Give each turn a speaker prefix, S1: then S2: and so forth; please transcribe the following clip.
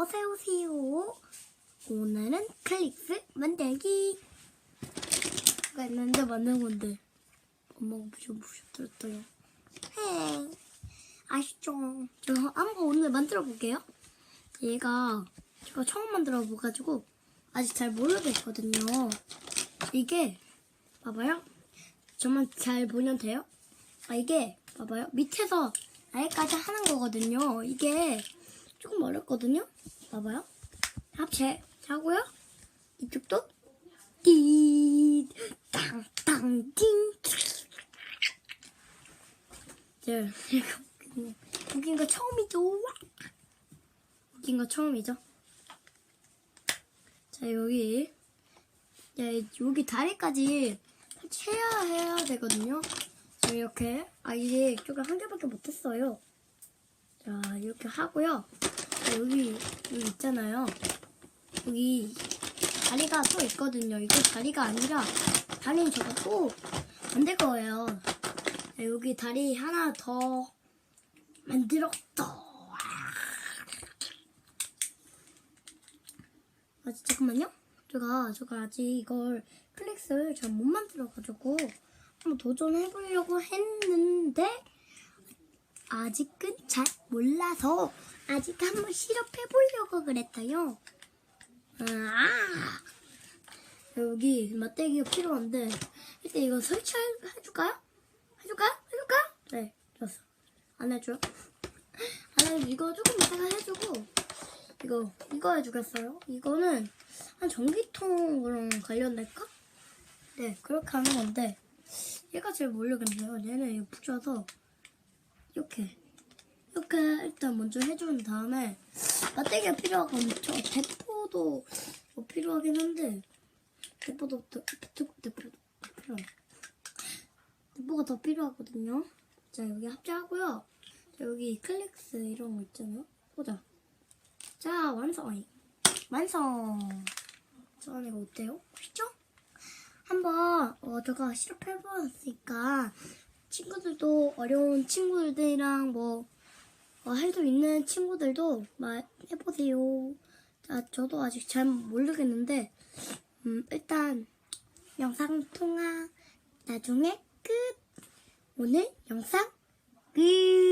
S1: 어서오세요. 오늘은 클릭스 만들기. 가 있는데 만든 건데. 엄마가 부셔부셔 들었어요. 헤 아시죠? 저 한번 오늘 만들어 볼게요. 얘가 제가 처음 만들어 봐가지고 아직 잘 모르겠거든요. 이게 봐봐요. 저만 잘 보면 돼요? 아 이게 봐봐요. 밑에서 아래까지 하는 거거든요. 이게 조금 어렵거든요. 봐봐요. 합체 하고요. 이쪽도 띠 땅땅 띵. 네, 이거 웃긴 거- 처음이죠. 웃긴 거 처음이죠. 자 여기 야, 여기 다리까지 해야 해야 되거든요. 자, 이렇게 아 이제 이쪽을 한 개밖에 못했어요. 자 이렇게 하고요. 자, 여기 여기 있잖아요. 여기 다리가 또 있거든요. 이거 다리가 아니라 다리는 저거 또 만들 거예요. 자, 여기 다리 하나 더 만들었어. 아 잠깐만요. 제가 제가 아직 이걸 클릭스를 잘 못 만들어가지고 한번 도전해보려고 했는데 아직은 잘 몰라서 아직 한번 실험해보려고 그랬어요. 아 여기 맞대기가 필요한데 일단 이거 설치해줄까요? 해줄까요? 해줄까요? 네, 좋았어. 안 해줘요? 안 해줘. 이거 조금 이따가 해주고 이거 이거 해주겠어요? 이거는 한 전기통으로 관련될까? 네, 그렇게 하는 건데 얘가 제일 모르겠네요. 얘는 이거 붙여서 이렇게 이렇게 일단 먼저 해준 다음에 배터리가 필요하거든요. 저 대포도 뭐 필요하긴 한데 대포도 더- 대포 대포도 필요해. 대포가 더 필요하거든요. 자 여기 합체하고요. 자, 여기 클릭스 이런 거 있잖아요. 보자. 자 완성. 완성. 자 이거 어때요? 쉽죠? 한번 어, 제가 실험해보았으니까 친구들도 어려운 친구들이랑 뭐 어, 있는 친구들도 말 해보세요. 자, 저도 아직 잘 모르겠는데 음, 일단 영상 통화 나중에 끝. 오늘 영상 끝.